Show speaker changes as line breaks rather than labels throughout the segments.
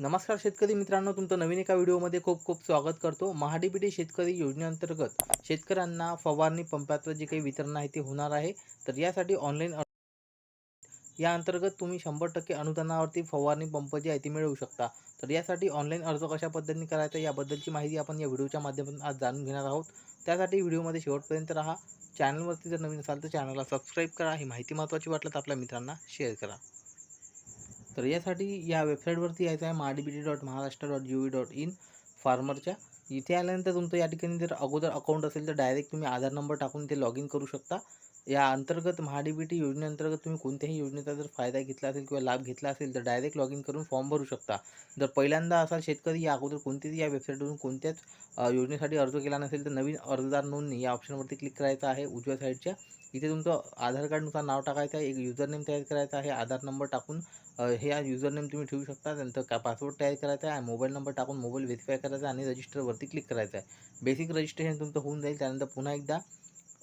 नमस्कार शेतकरी मित्रांनो तुमचं नवीन एका व्हिडिओमध्ये खूप खूप स्वागत करतो. महाडीबीटी शेतकरी योजनेअंतर्गत शेतकऱ्यांना फवारणी पंपाचं जे काही वितरण आहे ते होणार आहे. तर यासाठी ऑनलाईन या अंतर्गत तुम्ही शंभर टक्के अनुदानावरती फवारणी पंप जे आहे ते मिळवू शकता. तर यासाठी ऑनलाईन अर्ज कशा पद्धतीने करायचा याबद्दलची माहिती आपण या व्हिडिओच्या माध्यमातून आज जाणून घेणार आहोत. त्यासाठी व्हिडिओमध्ये शेवटपर्यंत राहा. चॅनलवरती जर नवीन असाल तर चॅनलला सबस्क्राईब करा. ही माहिती महत्त्वाची वाटलं तर आपल्या मित्रांना शेअर करा. तर यासाठी या वेबसाईटवरती यायचं आहे MahaDBT dot Maharashtra dot G O V dot in फार्मरच्या. इथे आल्यानंतर तुमचं या ठिकाणी जर अगोदर अकाउंट असेल तर डायरेक्ट तुम्ही आधार नंबर टाकून ते लॉग इन करू शकता. या अंतर्गत महाडीबीटी योजनेअंतर्गत तुम्ही कोणत्याही योजनेचा जर फायदा घेतला असेल किंवा लाभ घेतला असेल तर डायरेक्ट लॉग इन करून फॉर्म भरू शकता. जर पहिल्यांदा असाल शेतकरी या अगोदर कोणत्याही या वेबसाईटवरून कोणत्याच योजनेसाठी अर्ज केला नसेल तर नवीन अर्जदार नोंदणी या ऑप्शनवरती क्लिक करायचं आहे. उजव्या साईडच्या इथे तुमचं आधार कार्डनुसार नाव टाकायचं आहे एक युजर नेम तयार करायचा आहे आधार नंबर टाकून हे युजर नेम तुम्ही ठेवू शकता. त्यानंतर का पासवर्ड तयार करायचा आहे मोबाईल नंबर टाकून मोबाईल व्हेरीफाय करायचा आहे आणि रजिस्टरवरती क्लिक करायचं आहे. बेसिक रजिस्ट्रेशन तुमचं होऊन जाईल. त्यानंतर पुन्हा एकदा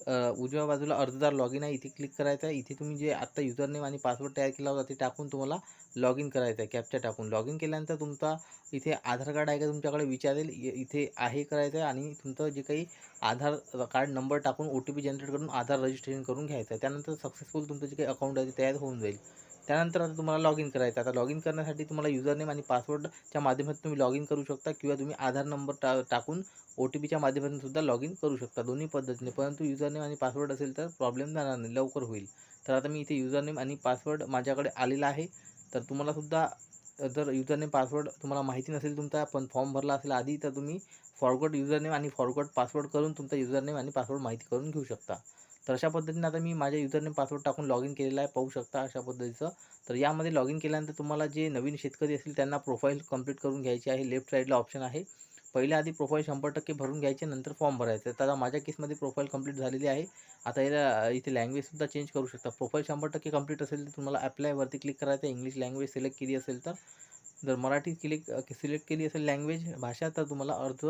उजव्या बाजूला अर्जदार लॉग इन आहे. इथे क्लिक करायचं आहे. इथे तुम्ही जे आत्ता युजर नेम आणि पासवर्ड तयार केला होता ते टाकून तुम्हाला लॉग इन करायचं आहे. कॅपचा टाकून. लॉग इन केल्यानंतर तुमचा इथे आधार कार्ड आहे का तुमच्याकडे विचारेल. इ- इथे आहे करायचं आहे आणि तुमचं जे काही आधार कार्ड नंबर टाकून ओ टी पी जनरेट करून आधार रजिस्ट्रेशन करून घ्यायचं आहे. त्यानंतर सक्सेसफुल तुमचं जे काही अकाउंट आहे ते तयार होऊन जाईल. त्यानंतर आता तुम्हाला लॉग इन करायचं आता लॉग इन करण्यासाठी तुम्हाला युजरनेम आणि पासवर्डच्या माध्यमातून तुम्ही लॉग इन करू शकता किंवा तुम्ही आधार नंबर टा टाकून ओ टी पीच्या माध्यमातून सुद्धा लॉग इन करू शकता दोन्ही पद्धतीने. परंतु युजरनेम आणि पासवर्ड असेल तर प्रॉब्लेम जाणार नाही लवकर होईल. तर आता मी इथे युजरनेम आणि पासवर्ड माझ्याकडे आलेला आहे. तर तुम्हालासुद्धा जर युजरनेम पासवर्ड तुम्हाला माहिती नसेल तुमचा पण फॉर्म भरला असेल आधी तर तुम्ही फॉरगॉट युजरनेम आणि फॉरगॉट पासवर्ड करून तुमचा युजरनेम आणि पासवर्ड माहिती करून घेऊ शकता. तर अशा पद्धतीने आता मी माझ्या युजरने पासवर्ड टाकून लॉग इन केलेला आहे. पाहू शकता अशा पद्धतीचं. तर यामध्ये लॉग इन केल्यानंतर तुम्हाला जे नवीन शेतकरी असतील त्यांना प्रोफाईल कंप्लीट करून घ्यायची आहे. लेफ्ट साईडला ऑप्शन आहे. पहिल्या आधी प्रोफाईल शंभर टक्के भरून घ्यायचे नंतर फॉर्म भरायचं. तर आता माझ्या केसमध्ये प्रोफाईल कंप्लीट झालेली आहे. आता याला इथे लँग्वेजसुद्धा चेंज करू शकता. प्रोफाईल शंभर टक्के कंप्लीट असेल तर तुम्हाला अप्लायवरती क्लिक करायचं आहे. इंग्लिश लँग्वेज सिलेक्ट केली असेल तर. जर मराठी क्लिक सिलेक्ट केली असेल लँग्वेज भाषा तर तुम्हाला अर्ज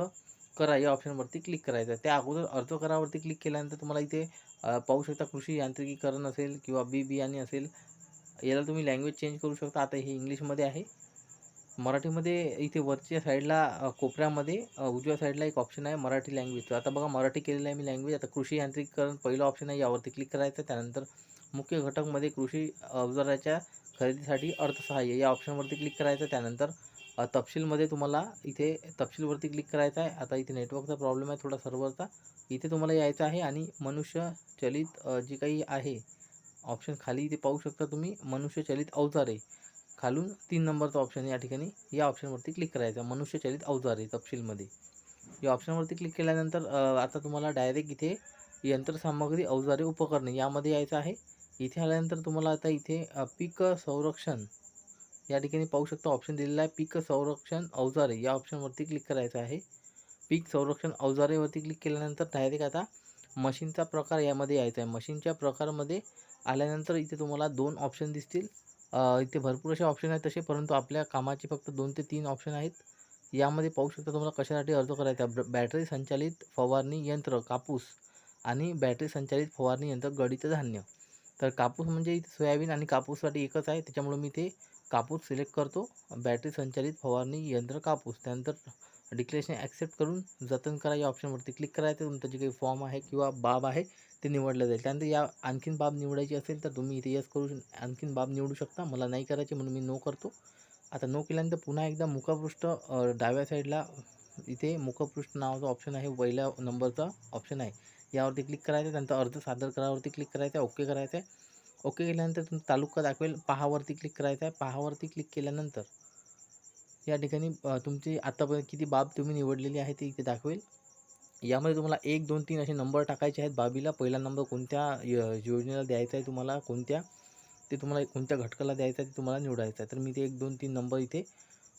करा या ऑप्शनवरती क्लिक करायचं आहे. त्या अगोदर अर्ज करावरती क्लिक केल्यानंतर तुम्हाला इथे पाहू शकता कृषी यांत्रिकीकरण असेल किंवा बी बियाणे असेल याला तुम्ही लँग्वेज चेंज करू शकता. आता हे इंग्लिशमध्ये आहे. मराठीमध्ये इथे वरच्या साईडला कोपऱ्यामध्ये उजव्या साईडला एक ऑप्शन आहे मराठी लँग्वेजचं आता बघा मराठी केलेलं आहे मी लँग्वेज आता कृषी यांत्रिकीकरण पहिलं ऑप्शन आहे यावरती क्लिक करायचं. त्यानंतर मुख्य घटकमध्ये कृषी अवजाराच्या खरेदीसाठी अर्थसहाय्य या ऑप्शनवरती क्लिक करायचं. त्यानंतर तपशीलमध्ये तुम्हाला इथे तपशीलवरती क्लिक करायचं आहे. आता इथे नेटवर्कचा प्रॉब्लेम आहे थोडा सर्व्हरचा इथे तुम्हाला यायचं आहे आणि मनुष्य चलित जी जे काही आहे ऑप्शन खाली इथे पाहू शकता तुम्ही मनुष्य चलित अवजारे खालून तीन नंबरचा ऑप्शन या ठिकाणी या ऑप्शनवरती क्लिक करायचा मनुष्य चलित अवजारे तपशीलमध्ये. या ऑप्शनवरती क्लिक केल्यानंतर आता तुम्हाला डायरेक्ट इथे यंत्रसामग्री अवजारे उपकरणे यामध्ये यायचं आहे. इथे आल्यानंतर तुम्हाला आता इथे पीक संरक्षण या ठिकाणी पाहू शकता ऑप्शन दिलेला आहे. पीक संरक्षण अवजारे. या ऑप्शनवरती क्लिक करायचं आहे. पीक संरक्षण अवजारेवरती क्लिक केल्यानंतर डायरेक्ट आता मशीनचा प्रकार यामध्ये यायचा आहे. मशीनच्या प्रकारमध्ये आल्यानंतर इथे तुम्हाला दोन ऑप्शन दिसतील. इथे भरपूर असे ऑप्शन आहेत तसे परंतु आपल्या कामाचे फक्त दोन ते तीन ऑप्शन आहेत. यामध्ये पाहू शकता तुम्हाला कशासाठी अर्ज करायचा आहे. बॅटरी संचालित फवारणी यंत्र कापूस आणि बॅटरी संचालित फवारणी यंत्र गडीचं धान्य. तर कापूस म्हणजे इथे सोयाबीन आणि कापूससाठी एकच आहे. त्याच्यामुळे मी ते कापूस सिलेक्ट करतो. बॅटरी संचालित फवारणी यंत्र कापूस. त्यानंतर डिक्लेरेशन ॲक्सेप्ट करून जतन करा. या ऑप्शनवरती क्लिक करायचं तुमचं जे काही फॉर्म आहे किंवा बाब आहे ते निवडलं जाईल. त्यानंतर या आणखीन बाब निवडायची असेल तर तुम्ही इथे यस करू आणखीन बाब निवडू शकता. मला नाही करायची म्हणून मी नो करतो. आता नो केल्यानंतर पुन्हा एकदा मुखपृष्ठ डाव्या साईडला इथे मुखपृष्ठ नावाचा ऑप्शन आहे. पहिल्या नंबरचा ऑप्शन आहे. यावरती क्लिक करायचं त्यानंतर अर्ज सादर करावरती क्लिक करायचं आहे. ओके करायचं आहे. ओके केल्यानंतर तुमचा तालुका दाखवेल. पहावरती क्लिक करायचं आहे. पहावरती क्लिक केल्यानंतर या ठिकाणी तुमची आत्तापर्यंत किती बाब तुम्ही निवडलेली आहे ते इथे दाखवेल. यामध्ये तुम्हाला एक दोन तीन असे नंबर टाकायचे आहेत. बाबीला पहिला नंबर कोणत्या य- योजनेला द्यायचा आहे तुम्हाला कोणत्या ते तुम्हाला कोणत्या घटकाला द्यायचं आहे ते तुम्हाला निवडायचं आहे. तर मी ते एक दोन तीन नंबर इथे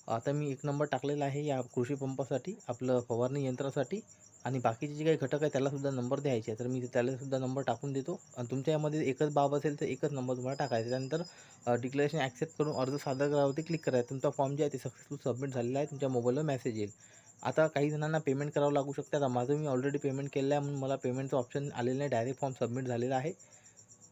आता मी एक नंबर टाकलेला आहे या कृषी पंपासाठी आपलं फवारणी यंत्रासाठी. आणि बाकीचे जे काही घटक आहे त्यालासुद्धा नंबर द्यायचे आहे तर मी त्यालासुद्धा नंबर टाकून देतो. आणि तुमच्या यामध्ये एकच बाब असेल तर एकच नंबर तुम्हाला टाकायचा त्यानंतर डिक्लेरेशन ॲक्सेप्ट करून अर्ज सादर करावरती क्लिक करायचं तुमचा फॉर्म जे आहे ते सक्सेसफुल सबमिट झालेला आहे. तुमच्या मोबाईलवर मेसेज येईल. आता काही जणांना पेमेंट करावं लागू शकते. आता माझं मी ऑलरेडी पेमेंट केलं आहे. म्हणून मला पेमेंटचं ऑप्शन आलेलं नाही. डायरेक्ट फॉर्म सबमिट झालेला आहे.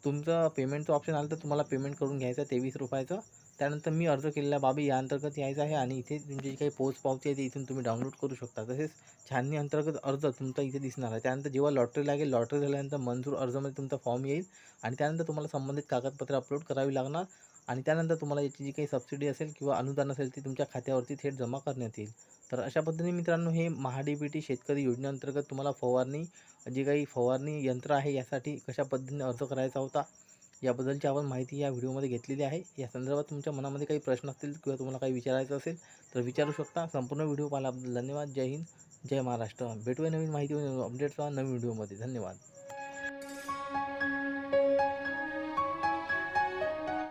तुमचं पेमेंटचं ऑप्शन आलं तर तुम्हाला पेमेंट करून घ्यायचं आहे. तेवीस रुपयाचं. त्यानंतर मी अर्ज केलेल्या बाबी या अंतर्गत यायचं आहे आणि इथे म्हणजे तुमची जी काही पोच पावती आहे ती इथून तुम्ही डाउनलोड करू शकता. तसेच छाननी अंतर्गत अर्ज तुमचा इथे दिसणार आहे. त्यानंतर जेव्हा लॉटरी लागेल लॉटरी झाल्यानंतर मंजूर अर्जामध्ये तुमचा फॉर्म येईल आणि त्यानंतर तुम्हाला संबंधित कागदपत्रे अपलोड करावी लागणार आणि त्यानंतर तुम्हाला याची जी काही सबसिडी असेल किंवा अनुदान असेल ती तुमच्या खात्यावरती थेट जमा करण्यात येईल. तर अशा पद्धतीने मित्रांनो हे महाडीबीटी शेतकरी योजनेअंतर्गत तुम्हाला फवारणी जे काही फवारणी यंत्र आहे यासाठी कशा पद्धतीने अर्ज करायचा होता याबद्दलची आपण माहिती या व्हिडिओमध्ये घेतलेली आहे. या संदर्भात तुमच्या मनामध्ये काही प्रश्न असतील किंवा तुम्हाला काही विचारायचं असेल तर विचारू शकता. संपूर्ण व्हिडिओ पाहिल्याबद्दल धन्यवाद. जय हिंद. जय महाराष्ट्र. भेटूया नवीन माहिती अपडेट्स नवीन व्हिडिओमध्ये. धन्यवाद.